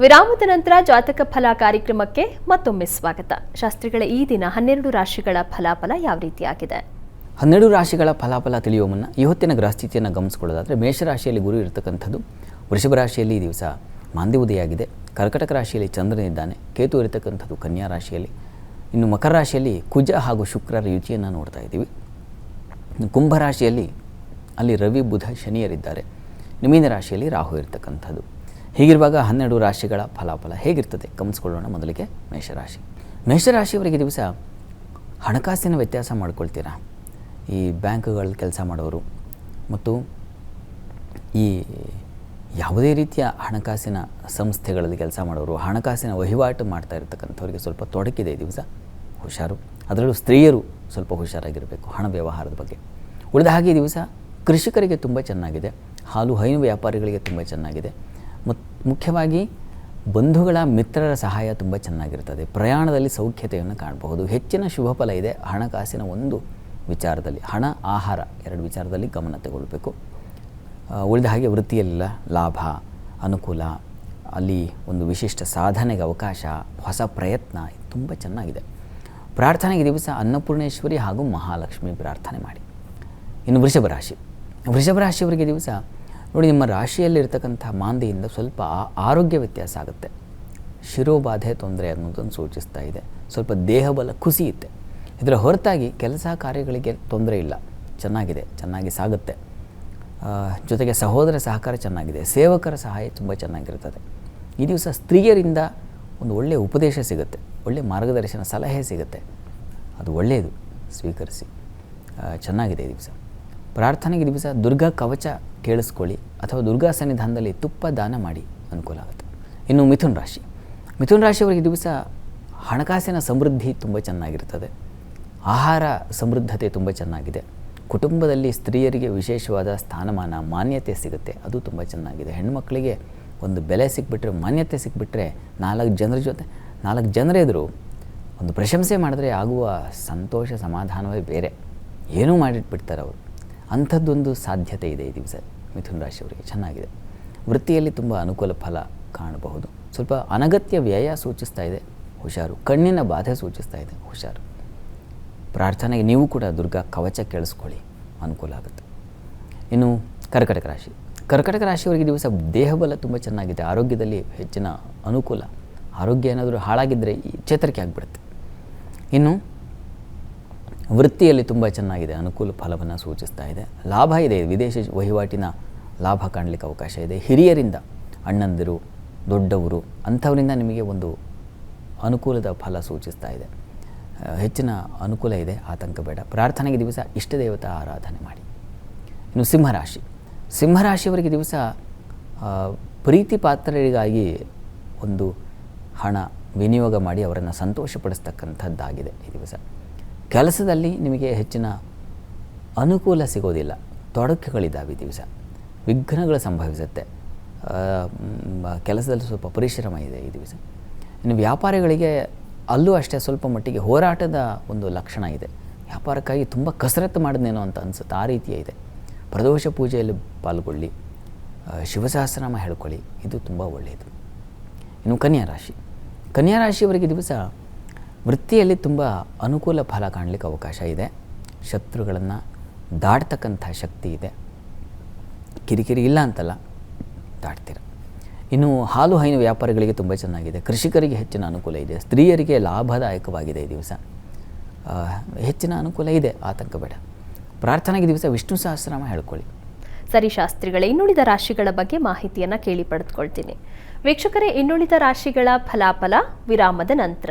ವಿರಾಮದ ನಂತರ ಜಾತಕ ಫಲ ಕಾರ್ಯಕ್ರಮಕ್ಕೆ ಮತ್ತೊಮ್ಮೆ ಸ್ವಾಗತ. ಶಾಸ್ತ್ರಿಗಳ ಈ ದಿನ ಹನ್ನೆರಡು ರಾಶಿಗಳ ಫಲಾಫಲ ಯಾವ ರೀತಿಯಾಗಿದೆ? ಹನ್ನೆರಡು ರಾಶಿಗಳ ಫಲಾಫಲ ತಿಳಿಯುವ ಮುನ್ನ ಇವತ್ತಿನ ಗ್ರಹಸ್ಥಿತಿಯನ್ನು ಗಮನಿಸಿಕೊಳ್ಳೋದಾದರೆ ಮೇಷರಾಶಿಯಲ್ಲಿ ಗುರು ಇರತಕ್ಕಂಥದ್ದು. ವೃಷಭ ರಾಶಿಯಲ್ಲಿ ಈ ದಿವಸ ಮಾಂದಿ ಉದಯಾಗಿದೆ ಕರ್ಕಟಕ ರಾಶಿಯಲ್ಲಿ ಚಂದ್ರನಿದ್ದಾನೆ ಕೇತು ಇರತಕ್ಕಂಥದ್ದು ಕನ್ಯಾ ರಾಶಿಯಲ್ಲಿ. ಇನ್ನು ಮಕರ ರಾಶಿಯಲ್ಲಿ ಕುಜ ಹಾಗೂ ಶುಕ್ರರ ಯುತಿಯನ್ನು ನೋಡ್ತಾ ಇದ್ದೀವಿ. ಕುಂಭ ರಾಶಿಯಲ್ಲಿ ಅಲ್ಲಿ ರವಿ, ಬುಧ, ಶನಿಯರಿದ್ದಾರೆ. ನಿಮೀನ ರಾಶಿಯಲ್ಲಿ ರಾಹು ಇರತಕ್ಕಂಥದ್ದು. ಹೀಗಿರುವಾಗ ಹನ್ನೆರಡು ರಾಶಿಗಳ ಫಲಾಫಲ ಹೇಗಿರ್ತದೆ? ಗಮನಿಸ್ಕೊಳ್ಳೋಣ ಮೊದಲಿಗೆ ಮೇಷರಾಶಿ. ಮೇಷರಾಶಿಯವರಿಗೆ ದಿವಸ ಹಣಕಾಸಿನ ವ್ಯತ್ಯಾಸ ಮಾಡ್ಕೊಳ್ತೀರಾ? ಈ ಬ್ಯಾಂಕ್ಗಳಲ್ಲಿ ಕೆಲಸ ಮಾಡೋರು ಮತ್ತು ಈ ಯಾವುದೇ ರೀತಿಯ ಹಣಕಾಸಿನ ಸಂಸ್ಥೆಗಳಲ್ಲಿ ಕೆಲಸ ಮಾಡೋರು, ಹಣಕಾಸಿನ ವಹಿವಾಟು ಮಾಡ್ತಾ ಇರತಕ್ಕಂಥವ್ರಿಗೆ ಸ್ವಲ್ಪ ತೊಡಕಿದೆ ದಿವಸ. ಹುಷಾರು. ಅದರಲ್ಲೂ ಸ್ತ್ರೀಯರು ಸ್ವಲ್ಪ ಹುಷಾರಾಗಿರಬೇಕು ಹಣ ವ್ಯವಹಾರದ ಬಗ್ಗೆ. ಉಳಿದ ಹಾಗೆ ದಿವಸ ಕೃಷಿಕರಿಗೆ ತುಂಬ ಚೆನ್ನಾಗಿದೆ. ಹಾಲು, ಹೈನು ವ್ಯಾಪಾರಿಗಳಿಗೆ ತುಂಬ ಚೆನ್ನಾಗಿದೆ. ಮುಖ್ಯವಾಗಿ ಬಂಧುಗಳ ಮಿತ್ರರ ಸಹಾಯ ತುಂಬ ಚೆನ್ನಾಗಿರ್ತದೆ. ಪ್ರಯಾಣದಲ್ಲಿ ಸೌಖ್ಯತೆಯನ್ನು ಕಾಣಬಹುದು. ಹೆಚ್ಚಿನ ಶುಭ ಫಲ ಇದೆ ಹಣಕಾಸಿನ ಒಂದು ವಿಚಾರದಲ್ಲಿ. ಹಣ, ಆಹಾರ ಎರಡು ವಿಚಾರದಲ್ಲಿ ಗಮನ ತಗೊಳ್ಬೇಕು. ಉಳಿದ ಹಾಗೆ ವೃತ್ತಿಯಲ್ಲ ಲಾಭ, ಅನುಕೂಲ, ಅಲ್ಲಿ ಒಂದು ವಿಶಿಷ್ಟ ಸಾಧನೆಗೆ ಅವಕಾಶ, ಹೊಸ ಪ್ರಯತ್ನ ತುಂಬ ಚೆನ್ನಾಗಿದೆ. ಪ್ರಾರ್ಥನೆಗೆ ದಿವಸ ಅನ್ನಪೂರ್ಣೇಶ್ವರಿ ಹಾಗೂ ಮಹಾಲಕ್ಷ್ಮಿ ಪ್ರಾರ್ಥನೆ ಮಾಡಿ. ಇನ್ನು ವೃಷಭ ರಾಶಿ. ವೃಷಭ ರಾಶಿಯವರಿಗೆ ದಿವಸ ನೋಡಿ, ನಿಮ್ಮ ರಾಶಿಯಲ್ಲಿರ್ತಕ್ಕಂಥ ಮಾಂದಿಯಿಂದ ಸ್ವಲ್ಪ ಆರೋಗ್ಯ ವ್ಯತ್ಯಾಸ ಆಗುತ್ತೆ. ಶಿರೋಬಾಧೆ, ತೊಂದರೆ ಅನ್ನೋದನ್ನು ಸೂಚಿಸ್ತಾ ಇದೆ. ಸ್ವಲ್ಪ ದೇಹಬಲ ಕುಸಿಯುತ್ತೆ ಇದರ ಹೊರತಾಗಿ ಕೆಲಸ ಕಾರ್ಯಗಳಿಗೆ ತೊಂದರೆ ಇಲ್ಲ. ಚೆನ್ನಾಗಿದೆ, ಚೆನ್ನಾಗಿ ಸಾಗುತ್ತೆ. ಜೊತೆಗೆ ಸಹೋದರ ಸಹಕಾರ ಚೆನ್ನಾಗಿದೆ. ಸೇವಕರ ಸಹಾಯ ತುಂಬ ಚೆನ್ನಾಗಿರ್ತದೆ. ಈ ದಿವಸ ಸ್ತ್ರೀಯರಿಂದ ಒಂದು ಒಳ್ಳೆಯ ಉಪದೇಶ ಸಿಗುತ್ತೆ. ಒಳ್ಳೆಯ ಮಾರ್ಗದರ್ಶನ ಸಲಹೆ ಸಿಗುತ್ತೆ. ಅದು ಒಳ್ಳೆಯದು. ಸ್ವೀಕರಿಸಿ. ಚೆನ್ನಾಗಿದೆ ಈ ದಿವಸ. ಪ್ರಾರ್ಥನೆಗೆ ದಿವಸ ದುರ್ಗಾ ಕವಚ ಕೇಳಿಸ್ಕೊಳ್ಳಿ ಅಥವಾ ದುರ್ಗಾ ಸನ್ನಿಧಾನದಲ್ಲಿ ತುಪ್ಪ ದಾನ ಮಾಡಿ ಅನುಕೂಲ ಆಗುತ್ತೆ. ಇನ್ನು ಮಿಥುನ್ ರಾಶಿ. ಮಿಥುನ್ ರಾಶಿಯವರಿಗೆ ದಿವಸ ಹಣಕಾಸಿನ ಸಮೃದ್ಧಿ ತುಂಬ ಚೆನ್ನಾಗಿರ್ತದೆ. ಆಹಾರ ಸಮೃದ್ಧತೆ ತುಂಬ ಚೆನ್ನಾಗಿದೆ. ಕುಟುಂಬದಲ್ಲಿ ಸ್ತ್ರೀಯರಿಗೆ ವಿಶೇಷವಾದ ಸ್ಥಾನಮಾನ, ಮಾನ್ಯತೆ ಸಿಗುತ್ತೆ. ಅದು ತುಂಬ ಚೆನ್ನಾಗಿದೆ. ಹೆಣ್ಮಕ್ಳಿಗೆ ಒಂದು ಬೆಲೆ ಸಿಕ್ಬಿಟ್ರೆ, ಮಾನ್ಯತೆ ಸಿಕ್ಬಿಟ್ರೆ ನಾಲ್ಕು ಜನರ ಜೊತೆ, ನಾಲ್ಕು ಜನರೆದುರು ಒಂದು ಪ್ರಶಂಸೆ ಮಾಡಿದ್ರೆ ಆಗುವ ಸಂತೋಷ, ಸಮಾಧಾನವೇ ಬೇರೆ. ಏನೂ ಮಾಡಿಟ್ಬಿಡ್ತಾರೆ ಅವರು. ಅಂಥದ್ದೊಂದು ಸಾಧ್ಯತೆ ಇದೆ ಈ ದಿವಸ ಮಿಥುನ್ ರಾಶಿಯವರಿಗೆ. ಚೆನ್ನಾಗಿದೆ. ವೃತ್ತಿಯಲ್ಲಿ ತುಂಬ ಅನುಕೂಲ ಫಲ ಕಾಣಬಹುದು. ಸ್ವಲ್ಪ ಅನಗತ್ಯ ವ್ಯಯ ಸೂಚಿಸ್ತಾ ಇದೆ. ಹುಷಾರು. ಕಣ್ಣಿನ ಬಾಧೆ ಸೂಚಿಸ್ತಾ ಇದೆ. ಹುಷಾರು. ಪ್ರಾರ್ಥನೆಗೆ ನೀವು ಕೂಡ ದುರ್ಗಾ ಕವಚ ಕೇಳಿಸ್ಕೊಳ್ಳಿ ಅನುಕೂಲ ಆಗುತ್ತೆ. ಇನ್ನು ಕರ್ಕಟಕ ರಾಶಿ. ಕರ್ಕಟಕ ರಾಶಿಯವರಿಗೆ ದಿವಸ ದೇಹಬಲ ತುಂಬ ಚೆನ್ನಾಗಿದೆ. ಆರೋಗ್ಯದಲ್ಲಿ ಹೆಚ್ಚಿನ ಅನುಕೂಲ. ಆರೋಗ್ಯ ಏನಾದರೂ ಹಾಳಾಗಿದ್ದರೆ ಈ ಚೇತರಿಕೆ ಆಗಿಬಿಡುತ್ತೆ. ಇನ್ನು ವೃತ್ತಿಯಲ್ಲಿ ತುಂಬ ಚೆನ್ನಾಗಿದೆ, ಅನುಕೂಲ ಫಲವನ್ನು ಸೂಚಿಸ್ತಾ ಇದೆ. ಲಾಭ ಇದೆ, ವಿದೇಶಿ ವಹಿವಾಟಿನ ಲಾಭ ಕಾಣಲಿಕ್ಕೆ ಅವಕಾಶ ಇದೆ. ಹಿರಿಯರಿಂದ ಅಣ್ಣಂದಿರು, ದೊಡ್ಡವರು ಅಂಥವರಿಂದ ನಿಮಗೆ ಒಂದು ಅನುಕೂಲದ ಫಲ ಸೂಚಿಸ್ತಾ ಇದೆ. ಹೆಚ್ಚಿನ ಅನುಕೂಲ ಇದೆ, ಆತಂಕ ಬೇಡ. ಪ್ರಾರ್ಥನೆಗೆ ದಿವಸ ಇಷ್ಟ ದೇವತಾ ಆರಾಧನೆ ಮಾಡಿ. ಇನ್ನು ಸಿಂಹರಾಶಿ. ಸಿಂಹರಾಶಿಯವರಿಗೆ ದಿವಸ ಪ್ರೀತಿ ಪಾತ್ರರಿಗಾಗಿ ಒಂದು ಹಣ ವಿನಿಯೋಗ ಮಾಡಿ ಅವರನ್ನು ಸಂತೋಷಪಡಿಸ್ತಕ್ಕಂಥದ್ದಾಗಿದೆ ಈ ದಿವಸ. ಕೆಲಸದಲ್ಲಿ ನಿಮಗೆ ಹೆಚ್ಚಿನ ಅನುಕೂಲ ಸಿಗೋದಿಲ್ಲ. ತೊಡಕುಗಳಿದ್ದಾವೆ ಈ ದಿವಸ. ವಿಘ್ನಗಳು ಸಂಭವಿಸುತ್ತೆ. ಕೆಲಸದಲ್ಲಿ ಸ್ವಲ್ಪ ಪರಿಶ್ರಮ ಇದೆ ಈ ದಿವಸ. ಇನ್ನು ವ್ಯಾಪಾರಿಗಳಿಗೆ ಅಲ್ಲೂ ಅಷ್ಟೇ ಸ್ವಲ್ಪ ಮಟ್ಟಿಗೆ ಹೋರಾಟದ ಒಂದು ಲಕ್ಷಣ ಇದೆ. ವ್ಯಾಪಾರಕ್ಕಾಗಿ ತುಂಬ ಕಸರತ್ತು ಮಾಡಿದ್ನೇನೋ ಅಂತ ಅನಿಸುತ್ತೆ. ಆ ರೀತಿಯ ಇದೆ. ಪ್ರದೋಷ ಪೂಜೆಯಲ್ಲಿ ಪಾಲ್ಗೊಳ್ಳಿ. ಶಿವಸಹಸ್ರನಾಮ ಹೇಳ್ಕೊಳ್ಳಿ. ಇದು ತುಂಬ ಒಳ್ಳೆಯದು. ಇನ್ನು ಕನ್ಯಾ ರಾಶಿ. ಕನ್ಯಾ ರಾಶಿಯವರಿಗೆ ದಿವಸ ವೃತ್ತಿಯಲ್ಲಿ ತುಂಬ ಅನುಕೂಲ ಫಲ ಕಾಣಲಿಕ್ಕೆ ಅವಕಾಶ ಇದೆ. ಶತ್ರುಗಳನ್ನು ದಾಟ್ತಕ್ಕಂಥ ಶಕ್ತಿ ಇದೆ. ಕಿರಿಕಿರಿ ಇಲ್ಲ ಅಂತಲ್ಲ ದಾಟ್ತೀರ ಇನ್ನು ಹಾಲು ಹೈನು ವ್ಯಾಪಾರಿಗಳಿಗೆ ತುಂಬ ಚೆನ್ನಾಗಿದೆ. ಕೃಷಿಕರಿಗೆ ಹೆಚ್ಚಿನ ಅನುಕೂಲ ಇದೆ. ಸ್ತ್ರೀಯರಿಗೆ ಲಾಭದಾಯಕವಾಗಿದೆ ಈ ದಿವಸ. ಹೆಚ್ಚಿನ ಅನುಕೂಲ ಇದೆ, ಆತಂಕ ಬೇಡ. ಪ್ರಾರ್ಥನೆಗೆ ದಿವಸ ವಿಷ್ಣು ಸಹಸ್ರನಾಮ ಹೇಳ್ಕೊಳ್ಳಿ. ಸರಿ ಶಾಸ್ತ್ರಿಗಳೇ, ಇನ್ನುಳಿದ ರಾಶಿಗಳ ಬಗ್ಗೆ ಮಾಹಿತಿಯನ್ನು ಕೇಳಿ ಪಡೆದುಕೊಳ್ತೀನಿ. ವೀಕ್ಷಕರೇ, ಇನ್ನುಳಿದ ರಾಶಿಗಳ ಫಲಾಫಲ ವಿರಾಮದ ನಂತರ.